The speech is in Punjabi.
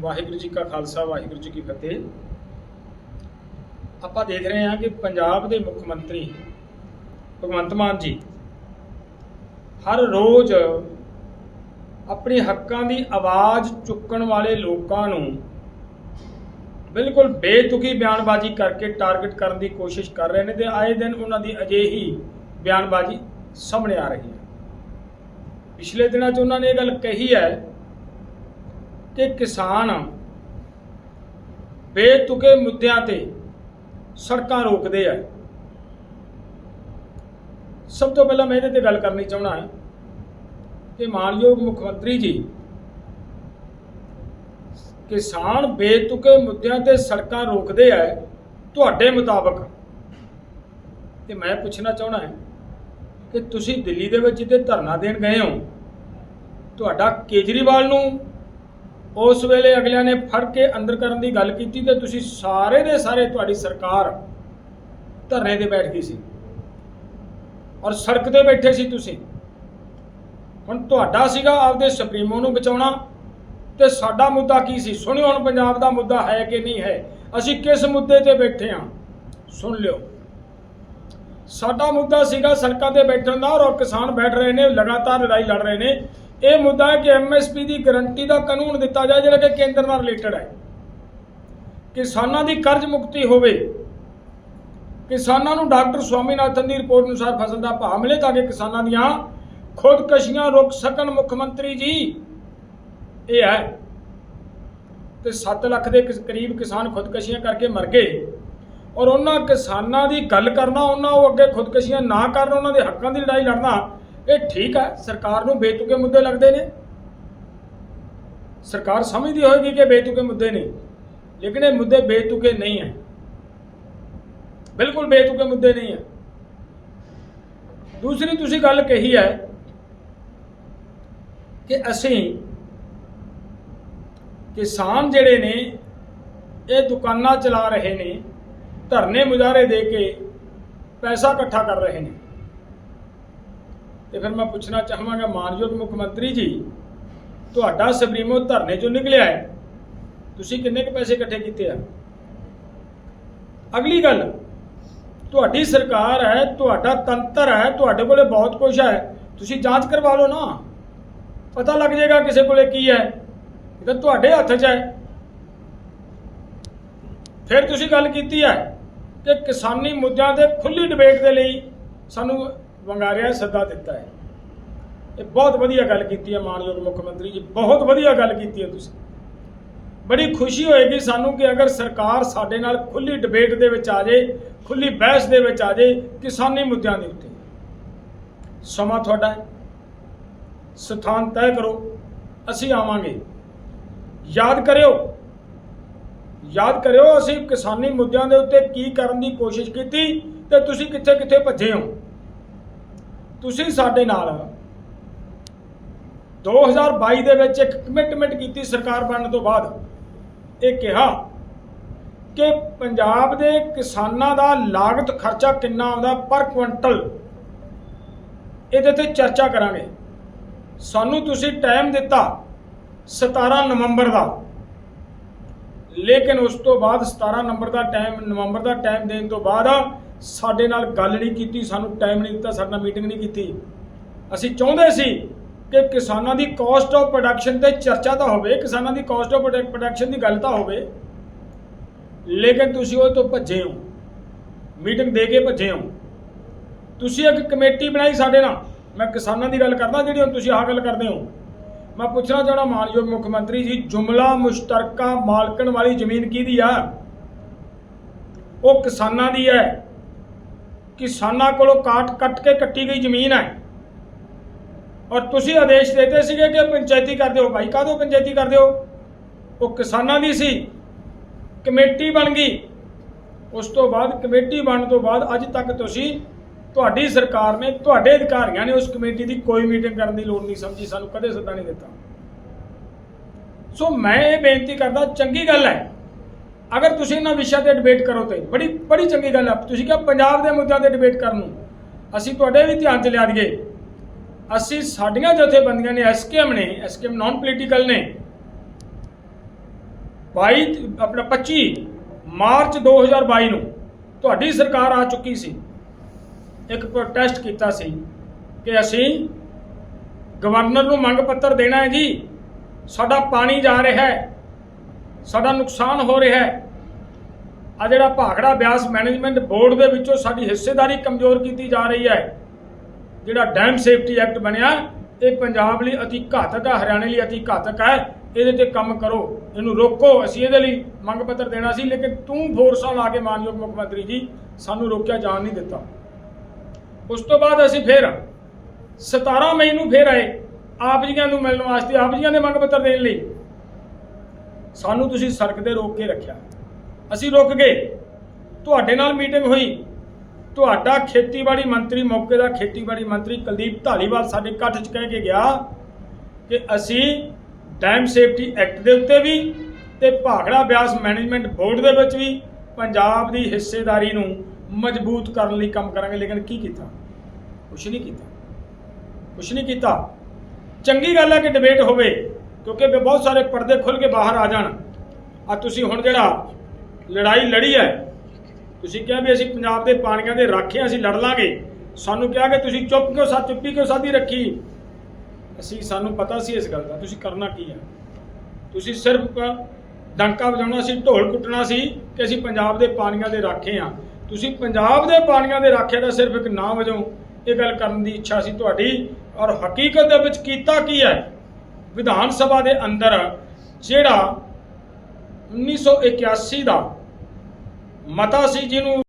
ਵਾਹਿਗੁਰੂ ਜੀ ਕਾ ਖਾਲਸਾ, ਵਾਹਿਗੁਰੂ ਜੀ ਕੀ ਫਤਿਹ। ਆਪਾਂ ਦੇਖ ਰਹੇ ਹਾਂ ਕਿ ਪੰਜਾਬ ਦੇ ਮੁੱਖ ਮੰਤਰੀ ਭਗਵੰਤ ਮਾਨ ਜੀ ਹਰ ਰੋਜ਼ ਆਪਣੇ ਹੱਕਾਂ ਦੀ ਆਵਾਜ਼ ਚੁੱਕਣ ਵਾਲੇ ਲੋਕਾਂ ਨੂੰ ਬਿਲਕੁਲ ਬੇਤੁਕੀ ਬਿਆਨਬਾਜ਼ੀ ਕਰਕੇ ਟਾਰਗੇਟ ਕਰਨ ਦੀ ਕੋਸ਼ਿਸ਼ ਕਰ ਰਹੇ ਨੇ ਤੇ ਆਏ ਦਿਨ ਉਹਨਾਂ ਦੀ ਅਜਿਹੀ ਬਿਆਨਬਾਜ਼ੀ ਸਾਹਮਣੇ ਆ ਰਹੀ ਹੈ। ਪਿਛਲੇ ਦਿਨਾਂ 'ਚ ਉਹਨਾਂ ਨੇ ਇਹ ਗੱਲ ਕਹੀ ਹੈ ਕਿ ਕਿਸਾਨ ਬੇਤੁਕੇ ਮੁੱਦਿਆਂ ਤੇ ਸੜਕਾਂ ਰੋਕਦੇ ਆ। ਸਭ ਤੋਂ ਪਹਿਲਾਂ ਮੈਂ ਇਹਦੇ ਤੇ ਗੱਲ ਕਰਨੀ ਚਾਹਣਾ ਹੈ ਕਿ ਮਾਨਯੋਗ ਮੁੱਖ ਮੰਤਰੀ ਜੀ, ਕਿਸਾਨ ਬੇਤੁਕੇ ਮੁੱਦਿਆਂ ਤੇ ਸੜਕਾਂ ਰੋਕਦੇ ਆ ਤੁਹਾਡੇ ਮੁਤਾਬਕ। ਤੇ ਮੈਂ ਪੁੱਛਣਾ ਚਾਹਣਾ ਹੈ ਕਿ ਤੁਸੀਂ ਦਿੱਲੀ ਦੇ ਵਿੱਚ ਜਿੱਥੇ ਧਰਨਾ ਦੇਣ ਗਏ ਹੋ, ਤੁਹਾਡਾ ਕੇਜਰੀਵਾਲ ਨੂੰ ਉਸ ਵੇਲੇ ਅਗਲਿਆਂ ਨੇ ਫੜ ਕੇ ਅੰਦਰ ਕਰਨ ਦੀ ਗੱਲ ਕੀਤੀ ਤੇ ਤੁਸੀਂ ਸਾਰੇ ਦੇ ਸਾਰੇ ਤੁਹਾਡੀ ਸਰਕਾਰ ਧਰਨੇ ਤੇ ਬੈਠ ਗਈ ਸੀ ਔਰ ਸੜਕ ਤੇ ਬੈਠੇ ਸੀ ਤੁਸੀਂ। ਹੁਣ ਤੁਹਾਡਾ ਸੀਗਾ ਆਪਦੇ ਸੁਪਰੀਮੋ ਨੂੰ ਬਚਾਉਣਾ ਤੇ ਸਾਡਾ ਮੁੱਦਾ ਕੀ ਸੀ? ਸੁਣਿਓ ਹੁਣ ਪੰਜਾਬ ਦਾ ਮੁੱਦਾ ਹੈ ਕਿ ਨਹੀਂ ਹੈ। ਅਸੀਂ ਕਿਸ ਮੁੱਦੇ ਤੇ ਬੈਠੇ ਹਾਂ? ਸੁਣ ਲਿਓ। ਸਾਡਾ ਮੁੱਦਾ ਸੀਗਾ ਸੜਕਾਂ ਤੇ ਬੈਠਣ ਦਾ ਔਰ ਕਿਸਾਨ ਬੈਠ ਰਹੇ ਨੇ, ਲਗਾਤਾਰ ਲੜਾਈ ਲੜ ਰਹੇ ਨੇ। ਇਹ ਮੁੱਦਾ ਹੈ ਕਿ ਐਮਐਸਪੀ ਦੀ ਗਾਰੰਟੀ ਦਾ ਕਾਨੂੰਨ ਦਿੱਤਾ ਜਾਏ, ਜਿਹੜਾ ਕਿ ਕੇਂਦਰ ਨਾਲ ਰਿਲੇਟਡ ਹੈ। ਕਿਸਾਨਾਂ ਦੀ ਕਰਜ਼ ਮੁਕਤੀ ਹੋਵੇ, ਕਿਸਾਨਾਂ ਨੂੰ ਡਾਕਟਰ ਸਵਾਮੀਨਾਥਨ ਦੀ ਰਿਪੋਰਟ ਅਨੁਸਾਰ ਫਸਲ ਦਾ ਭਾਅ ਮਿਲੇ ਤਾਂ ਕਿ ਕਿਸਾਨਾਂ ਦੀਆਂ ਖੁਦਕਸ਼ੀਆਂ ਰੁਕ ਸਕਣ। ਮੁੱਖ ਮੰਤਰੀ ਜੀ, ਇਹ ਹੈ ਤੇ 7 ਲੱਖ ਦੇ ਕਰੀਬ ਕਿਸਾਨ ਖੁਦਕਸ਼ੀਆਂ ਕਰਕੇ ਮਰ ਗਏ ਔਰ ਉਹਨਾਂ ਕਿਸਾਨਾਂ ਦੀ ਗੱਲ ਕਰਨਾ, ਉਹਨਾਂ ਉਹ ਅੱਗੇ ਖੁਦਕਸ਼ੀਆਂ ਨਾ ਕਰਨ, ਉਹਨਾਂ ਦੇ ਹੱਕਾਂ ਦੀ ਲੜਾਈ ਲੜਨਾ ਇਹ ਠੀਕ ਹੈ ਸਰਕਾਰ ਨੂੰ ਬੇਤੁਕੇ ਮੁੱਦੇ ਲੱਗਦੇ ਨੇ। ਸਰਕਾਰ ਸਮਝਦੀ ਹੋਏਗੀ ਕਿ ਬੇਤੁਕੇ ਮੁੱਦੇ ਨੇ, ਲੇਕਿਨ ਇਹ ਮੁੱਦੇ ਬੇਤੁਕੇ ਨਹੀਂ ਹੈ। ਬਿਲਕੁਲ ਬੇਤੁਕੇ ਮੁੱਦੇ ਨਹੀਂ ਹੈ। ਦੂਸਰੀ ਤੁਸੀਂ ਗੱਲ ਕਹੀ ਹੈ ਕਿ ਅਸੀਂ ਕਿਸਾਨ ਜਿਹੜੇ ਨੇ, ਇਹ ਦੁਕਾਨਾਂ ਚਲਾ ਰਹੇ ਨੇ, ਧਰਨੇ ਮੁਜ਼ਾਹਰੇ ਦੇ ਕੇ ਪੈਸਾ ਇਕੱਠਾ ਕਰ ਰਹੇ ਨੇ। ਤੇ ਫਿਰ ਮੈਂ ਪੁੱਛਣਾ ਚਾਹਾਂਗਾ, ਮਾਨਯੋਗ ਮੁੱਖ ਮੰਤਰੀ ਜੀ, ਤੁਹਾਡਾ ਸੁਪਰੀਮੋ ਧਰਨੇ ਚੋਂ ਨਿਕਲਿਆ ਹੈ। ਤੁਸੀਂ ਕਿੰਨੇ ਕੁ ਪੈਸੇ ਇਕੱਠੇ ਕੀਤੇ ਆ? ਅਗਲੀ ਗੱਲ, ਤੁਹਾਡੀ ਸਰਕਾਰ ਹੈ, ਤੁਹਾਡਾ ਤੰਤਰ ਹੈ, ਤੁਹਾਡੇ ਕੋਲੇ ਬਹੁਤ ਕੁਝ ਹੈ। ਤੁਸੀਂ ਜਾਂਚ ਕਰਵਾ ਲਓ ਨਾ। ਪਤਾ ਲੱਗ ਜਾਏਗਾ ਕਿਸੇ ਕੋਲੇ ਕੀ ਹੈ। ਇਹ ਤਾਂ ਤੁਹਾਡੇ ਹੱਥ 'ਚ ਹੈ। ਫਿਰ ਤੁਸੀਂ ਗੱਲ ਕੀਤੀ ਹੈ ਕਿ ਕਿਸਾਨੀ ਮੁੱਦਿਆਂ ਤੇ ਖੁੱਲੀ ਡਿਬੇਟ ਦੇ ਲਈ ਸਾਨੂੰ ਵੰਗਾਰਿਆ ਸੱਦਾ ਦਿੱਤਾ ਹੈ। ਇਹ ਬਹੁਤ ਵਧੀਆ ਗੱਲ ਕੀਤੀ ਹੈ ਮਾਨਯੋਗ ਮੁੱਖ ਮੰਤਰੀ ਜੀ। ਬਹੁਤ ਵਧੀਆ ਗੱਲ ਕੀਤੀ ਹੈ ਤੁਸੀਂ। ਬੜੀ ਖੁਸ਼ੀ ਹੋਏਗੀ ਸਾਨੂੰ ਕਿ ਅਗਰ ਸਰਕਾਰ ਸਾਡੇ ਨਾਲ ਖੁੱਲੀ ਡਿਬੇਟ ਦੇ ਵਿੱਚ ਆ ਜਾਏ ਖੁੱਲੀ ਬਹਿਸ ਦੇ ਵਿੱਚ ਆ ਜਾਏ ਕਿਸਾਨੀ ਮੁੱਦਿਆਂ ਦੇ ਉੱਤੇ। ਸਮਾਂ ਤੁਹਾਡਾ ਹੈ। ਸਥਾਨ ਤੈਅ ਕਰੋ। ਅਸੀਂ ਆਵਾਂਗੇ। ਯਾਦ ਕਰਿਓ। ਯਾਦ ਕਰਿਓ ਅਸੀਂ ਕਿਸਾਨੀ ਮੁੱਦਿਆਂ ਦੇ ਉੱਤੇ ਕੀ ਕਰਨ ਦੀ ਕੋਸ਼ਿਸ਼ ਕੀਤੀ ਤੇ ਤੁਸੀਂ ਕਿੱਥੇ ਕਿੱਥੇ ਭੱਜੇ ਹੋ। ਤੁਸੀਂ ਸਾਡੇ ਨਾਲ 2022 ਦੇ ਵਿੱਚ ਇੱਕ ਕਮਿਟਮੈਂਟ ਕੀਤੀ ਸਰਕਾਰ ਬਣਨ ਤੋਂ ਬਾਅਦ। ਇਹ ਕਿਹਾ ਕਿ ਪੰਜਾਬ ਦੇ ਕਿਸਾਨਾਂ ਦਾ ਲਾਗਤ ਖਰਚਾ ਕਿੰਨਾ ਆਉਂਦਾ ਪਰ ਕੁਇੰਟਲ। ਇਹਦੇ ਤੇ ਚਰਚਾ ਕਰਾਂਗੇ। ਸਾਨੂੰ ਤੁਸੀਂ ਟਾਈਮ ਦਿੱਤਾ 17 ਨਵੰਬਰ ਦਾ। ਲੇਕਿਨ ਉਸ ਤੋਂ ਬਾਅਦ 17 ਨੰਬਰ ਦਾ ਟਾਈਮ ਨਵੰਬਰ ਦਾ ਟਾਈਮ ਦੇਣ ਤੋਂ ਬਾਅਦ ਸਾਡੇ ਨਾਲ ਗੱਲ ਨਹੀਂ ਕੀਤੀ, ਸਾਨੂੰ ਟਾਈਮ ਨਹੀਂ ਦਿੱਤਾ, ਸਾਡੇ ਨਾਲ ਮੀਟਿੰਗ ਨਹੀਂ ਕੀਤੀ। ਅਸੀਂ ਚਾਹੁੰਦੇ ਸੀ ਕਿ ਕਿਸਾਨਾਂ ਦੀ ਕਾਸਟ ਆਫ ਪ੍ਰੋਡਕਸ਼ਨ ਤੇ ਚਰਚਾ ਤਾਂ ਹੋਵੇ, ਕਿਸਾਨਾਂ ਦੀ ਕਾਸਟ ਆਫ ਪ੍ਰੋਡਕਸ਼ਨ ਦੀ ਗੱਲ ਤਾਂ ਹੋਵੇ, ਲੇਕਿਨ ਤੁਸੀਂ ਉਹ ਤੋਂ ਭੱਜੇ ਹੋ। ਮੀਟਿੰਗ ਦੇ ਕੇ ਭੱਜੇ ਹੋ। ਤੁਸੀਂ ਇੱਕ ਕਮੇਟੀ ਬਣਾਈ ਸਾਡੇ ਨਾਲ। ਮੈਂ ਕਿਸਾਨਾਂ ਦੀ ਗੱਲ ਕਰਦਾ, ਜਿਹੜੀ ਹੁਣ ਤੁਸੀਂ ਆਹ ਗੱਲ ਕਰਦੇ ਹੋ। ਮੈਂ ਪੁੱਛਣਾ ਚਾਹਣਾ ਮਾਨਯੋਗ ਮੁੱਖ ਮੰਤਰੀ ਜੀ, ਜੁਮਲਾ ਮੁਸ਼ਤਰਕਾ ਮਾਲਕਣ ਵਾਲੀ ਜ਼ਮੀਨ ਕਿਹਦੀ ਆ? ਉਹ ਕਿਸਾਨਾਂ ਦੀ ਹੈ। ਕਿਸਾਨਾਂ ਕੋਲੋਂ ਕਾਟ ਕੱਟ ਕੇ ਕੱਟੀ ਗਈ ਜ਼ਮੀਨ ਹੈ। ਔਰ ਤੁਸੀਂ ਆਦੇਸ਼ ਦਿੱਤੇ ਸੀਗੇ ਕਿ ਪੰਚਾਇਤੀ ਕਰ ਦਿਓ। ਭਾਈ, ਕਾਹਦੋਂ ਪੰਚਾਇਤੀ ਕਰ ਦਿਓ? ਉਹ ਕਿਸਾਨਾਂ ਦੀ ਸੀ। ਕਮੇਟੀ ਬਣ ਗਈ। ਉਸ ਤੋਂ ਬਾਅਦ, ਕਮੇਟੀ ਬਣਨ ਤੋਂ ਬਾਅਦ ਅੱਜ ਤੱਕ ਤੁਸੀਂ ਤੁਹਾਡੀ ਸਰਕਾਰ ਨੇ, ਤੁਹਾਡੇ ਅਧਿਕਾਰੀਆਂ ਨੇ ਉਸ ਕਮੇਟੀ ਦੀ ਕੋਈ ਮੀਟਿੰਗ ਕਰਨ ਦੀ ਲੋੜ ਨਹੀਂ ਸਮਝੀ। ਸਾਨੂੰ ਕਦੇ ਸੱਦਾ ਨਹੀਂ ਦਿੱਤਾ। ਸੋ ਮੈਂ ਇਹ ਬੇਨਤੀ ਕਰਦਾ, ਚੰਗੀ ਗੱਲ ਹੈ। ਅਗਰ ਤੁਸੀਂ ਇਹਨਾਂ ਵਿਸ਼ਿਆਂ ਤੇ ਡਿਬੇਟ ਕਰੋ ਤੇ, ਬੜੀ ਬੜੀ ਚੰਗੀ ਗੱਲ ਆ। ਤੁਸੀਂ ਕਿਹਾ ਪੰਜਾਬ ਦੇ ਮੁੱਦਿਆਂ ਤੇ ਡਿਬੇਟ ਕਰਨ ਨੂੰ। ਅਸੀਂ ਤੁਹਾਡੇ ਵੀ ਧਿਆਨ ਚ ਲਿਆ ਦਈਏ। ਅਸੀਂ ਸਾਡੀਆਂ ਜਥੇਬੰਦੀਆਂ ਨੇ ਐਸਕੇਐਮ ਨੇ ਐਸਕੇਐਮ ਨਾਨ ਪੋਲੀਟੀਕਲ ਨੇ 22 ਆਪਣਾ 25 ਮਾਰਚ 2022 ਨੂੰ ਤੁਹਾਡੀ ਸਰਕਾਰ ਆ ਚੁੱਕੀ ਸੀ। ਇੱਕ ਪ੍ਰੋਟੈਸਟ ਕੀਤਾ ਸੀ ਕਿ ਅਸੀਂ ਗਵਰਨਰ ਨੂੰ ਮੰਗ ਪੱਤਰ ਦੇਣਾ ਹੈ ਜੀ। ਸਾਡਾ ਪਾਣੀ ਜਾ ਰਿਹਾ ਹੈ। ਸਾਡਾ ਨੁਕਸਾਨ ਹੋ ਰਿਹਾ ਹੈ। ਆ ਜਿਹੜਾ ਭਾਖੜਾ ਬਿਆਸ ਮੈਨੇਜਮੈਂਟ ਬੋਰਡ ਦੇ ਵਿੱਚੋਂ ਸਾਡੀ ਹਿੱਸੇਦਾਰੀ ਕਮਜ਼ੋਰ ਕੀਤੀ ਜਾ ਰਹੀ ਹੈ। ਜਿਹੜਾ ਡੈਮ ਸੇਫਟੀ ਐਕਟ ਬਣਿਆ, ਇਹ ਪੰਜਾਬ ਲਈ ਅਤੀ ਘਾਤਕ ਹੈ, ਹਰਿਆਣੇ ਲਈ ਅਤੀ ਘਾਤਕ ਹੈ। ਇਹਦੇ ਤੇ ਕੰਮ ਕਰੋ, ਇਹਨੂੰ ਰੋਕੋ। ਅਸੀਂ ਇਹਦੇ ਲਈ ਮੰਗ ਪੱਤਰ ਦੇਣਾ ਸੀ, ਲੇਕਿਨ ਤੂੰ ਫੋਰਸਾਂ ਲਾ ਕੇ ਮਾਨਯੋਗ ਮੁੱਖ ਮੰਤਰੀ ਜੀ, ਸਾਨੂੰ ਰੋਕਿਆ ਜਾਣ ਨਹੀਂ ਦਿੱਤਾ। ਉਸ ਤੋਂ ਬਾਅਦ ਅਸੀਂ ਫਿਰ 17 ਮਈ ਨੂੰ ਫਿਰ ਆਏ, ਆਪ ਜੀਆਂ ਨੂੰ ਮਿਲਣ ਵਾਸਤੇ, ਆਪ ਜੀਆਂ ਦੇ ਮੰਗ ਪੱਤਰ ਦੇਣ ਲਈ। ਸਾਨੂੰ ਤੁਸੀਂ ਸੜਕ ਤੇ ਰੋਕ ਕੇ ਰੱਖਿਆ। ਅਸੀਂ ਰੁਕ ਗਏ। ਤੁਹਾਡੇ ਨਾਲ ਮੀਟਿੰਗ ਹੋਈ। ਤੁਹਾਡਾ ਖੇਤੀਬਾੜੀ ਮੰਤਰੀ ਮੌਕੇ ਦਾ ਖੇਤੀਬਾੜੀ ਮੰਤਰੀ ਕੁਲਦੀਪ ਢਾਲੀਵਾਲ ਸਾਡੇ ਇਕੱਠ 'ਚ ਕਹਿ ਕੇ ਗਿਆ ਕਿ ਅਸੀਂ ਡੈਮ ਸੇਫਟੀ ਐਕਟ ਦੇ ਉੱਤੇ ਵੀ ਤੇ ਭਾਖੜਾ ਬਿਆਸ ਮੈਨੇਜਮੈਂਟ ਬੋਰਡ ਦੇ ਵਿੱਚ ਵੀ ਪੰਜਾਬ ਦੀ ਹਿੱਸੇਦਾਰੀ ਨੂੰ ਮਜ਼ਬੂਤ ਕਰਨ ਲਈ ਕੰਮ ਕਰਾਂਗੇ। ਲੇਕਿਨ ਕੀ ਕੀਤਾ? ਕੁਛ ਨਹੀਂ ਕੀਤਾ। ਕੁਛ ਨਹੀਂ ਕੀਤਾ। ਚੰਗੀ ਗੱਲ ਹੈ ਕਿ ਡਿਬੇਟ ਹੋਵੇ। ਕਿਉਂਕਿ ਵੀ ਬਹੁਤ ਸਾਰੇ ਪਰਦੇ ਖੁੱਲ ਕੇ ਬਾਹਰ ਆ ਜਾਣ। ਆ ਤੁਸੀਂ ਹੁਣ ਜਿਹੜਾ ਲੜਾਈ ਲੜੀ ਹੈ, ਤੁਸੀਂ ਕਿਹਾ ਵੀ ਅਸੀਂ ਪੰਜਾਬ ਦੇ ਪਾਣੀਆਂ ਦੇ ਰਾਖੇ ਅਸੀਂ ਲੜ ਲਾਂਗੇ। ਸਾਨੂੰ ਕਿਹਾ ਕਿ ਤੁਸੀਂ ਚੁੱਪ ਕਿਉਂ ਸਾ, ਚੁੱਪੀ ਕਿਉਂ ਸਾਦੀ ਰੱਖੀ? ਅਸੀਂ, ਸਾਨੂੰ ਪਤਾ ਸੀ ਇਸ ਗੱਲ ਦਾ, ਤੁਸੀਂ ਕਰਨਾ ਕੀ ਹੈ? ਤੁਸੀਂ ਸਿਰਫ ਡੰਕਾ ਵਜਾਉਣਾ ਸੀ, ਢੋਲ ਕੁੱਟਣਾ ਸੀ ਕਿ ਅਸੀਂ ਪੰਜਾਬ ਦੇ ਪਾਣੀਆਂ ਦੇ ਰਾਖੇ ਆ ਤੁਸੀਂ ਪੰਜਾਬ ਦੇ ਪਾਣੀਆਂ ਦੇ ਰਾਖੇ ਦਾ ਸਿਰਫ ਇੱਕ ਨਾਮ ਵਜੋਂ ਇਹ ਗੱਲ ਕਰਨ ਦੀ ਇੱਛਾ ਸੀ ਤੁਹਾਡੀ, ਔਰ ਹਕੀਕਤ ਦੇ ਵਿੱਚ ਕੀਤਾ ਕੀ ਹੈ? ਵਿਧਾਨ ਸਭਾ ਦੇ ਅੰਦਰ ਜਿਹੜਾ 1981 ਦਾ ਮਤਾ ਸੀ ਜਿਹਨੂੰ